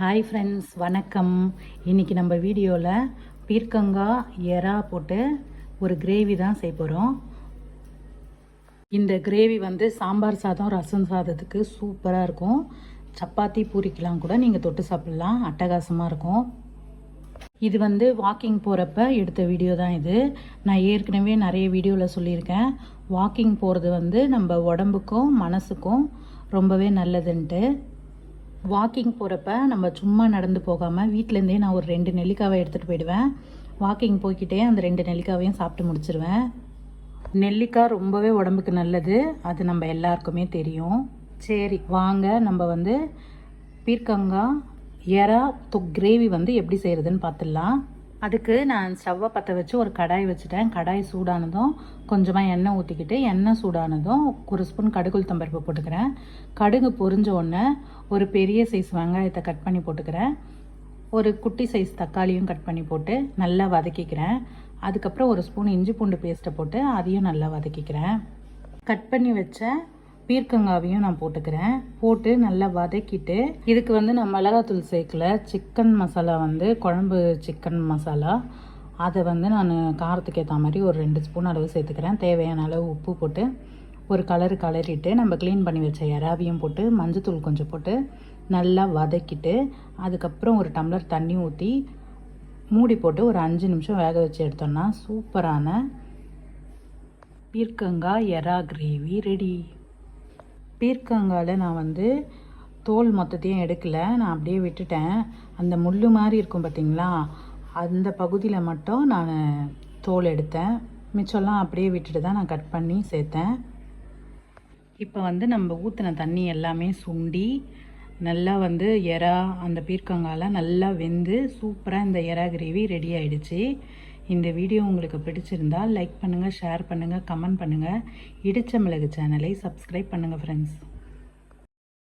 Hi friends வணக்கம். இன்றைக்கி நம்ம வீடியோவில் பீர்க்கங்காய் எறா போட்டு ஒரு கிரேவி தான் செய்ய போகிறோம் இந்த கிரேவி வந்து சாம்பார் சாதம் ரசம் சாதத்துக்கு சூப்பராக இருக்கும். சப்பாத்தி பூரிக்கெலாம் கூட நீங்கள் தொட்டு சாப்பிட்லாம். அட்டகாசமாக இருக்கும். இது வந்து வாக்கிங் போகிறப்ப எடுத்த வீடியோ தான் இது. நான் ஏற்கனவே நிறைய வீடியோவில் சொல்லியிருக்கேன். வாக்கிங் போகிறது வந்து நம்ம உடம்புக்கும் மனசுக்கும் ரொம்பவே நல்லதுன்ட்டு. வாக்கிங் போகிறப்ப நம்ம சும்மா நடந்து போகாமல் வீட்டிலேருந்தே நான் ஒரு ரெண்டு நெல்லிக்காவை எடுத்துகிட்டு போயிடுவேன். வாக்கிங் போய்க்கிட்டே அந்த ரெண்டு நெல்லிக்காவையும் சாப்பிட்டு முடிச்சிருவேன். நெல்லிக்காய் ரொம்பவே உடம்புக்கு நல்லது. அது நம்ம எல்லாருக்குமே தெரியும். சரி வாங்க நம்ம வந்து பீர்க்கங்காய் எறா தொக் கிரேவி வந்து எப்படி செய்கிறதுன்னு பார்த்துடலாம். அதுக்கு நான் ஸ்டவ்வை பற்ற வச்சு ஒரு கடாய் வச்சுட்டேன். கடாய் சூடானதும் கொஞ்சமாக எண்ணெய் ஊற்றிக்கிட்டு எண்ணெய் சூடானதும் ஒரு ஸ்பூன் கடுகுள் தம்பருப்பு போட்டுக்கிறேன். கடுகு பொரிஞ்ச உடனே ஒரு பெரிய சைஸ் வெங்காயத்தை கட் பண்ணி போட்டுக்கிறேன். ஒரு குட்டி சைஸ் தக்காளியும் கட் பண்ணி போட்டு நல்லா வதக்கிக்கிறேன். அதுக்கப்புறம் ஒரு ஸ்பூன் இஞ்சி பூண்டு பேஸ்ட்டை போட்டு அதையும் நல்லா வதக்கிக்கிறேன். கட் பண்ணி வச்ச பீர்க்கங்காவையும் நான் போட்டுக்கிறேன். போட்டு நல்லா வதக்கிட்டு இதுக்கு வந்து நான் மிளகாத்தூள் சேர்க்கல. சிக்கன் மசாலா வந்து குழம்பு சிக்கன் மசாலா அதை வந்து நான் காரத்துக்கு ஏற்ற மாதிரி ஒரு ரெண்டு ஸ்பூன் அளவு சேர்த்துக்கிறேன். தேவையான அளவு உப்பு போட்டு ஒரு கலரு கலரிட்டு நம்ம க்ளீன் பண்ணி வச்ச இறாவையும் போட்டு மஞ்சத்தூள் கொஞ்சம் போட்டு நல்லா வதக்கிட்டு அதுக்கப்புறம் ஒரு டம்ளர் தண்ணி ஊற்றி மூடி போட்டு ஒரு அஞ்சு நிமிஷம் வேக வச்சு எடுத்தோம்னா சூப்பரான பீர்க்கங்காய் எறா கிரேவி ரெடி பீர்க்கங்காயில் நான் வந்து தோல் மொத்தத்தையும் எடுக்கலை. நான் அப்படியே விட்டுட்டேன். அந்த முள் மாதிரி இருக்கும் பார்த்திங்களா அந்த பகுதியில் மட்டும் நான் தோல் எடுத்தேன். மிச்சம்லாம் அப்படியே விட்டுட்டு தான் நான் கட் பண்ணி சேர்த்தேன். இப்போ வந்து நம்ம ஊற்றின தண்ணி எல்லாமே சுண்டி நல்லா வந்து எறா அந்த பீர்க்கங்காலாம் நல்லா வெந்து சூப்பராக இந்த எறா கிரேவி ரெடி ஆகிடுச்சு இந்த வீடியோ உங்களுக்கு பிடிச்சிருந்தா லைக் பண்ணுங்கள் ஷேர் பண்ணுங்கள் கமெண்ட் பண்ணுங்கள் இடிச்ச மிளகு சேனலை சப்ஸ்கிரைப் பண்ணுங்கள் ஃப்ரெண்ட்ஸ்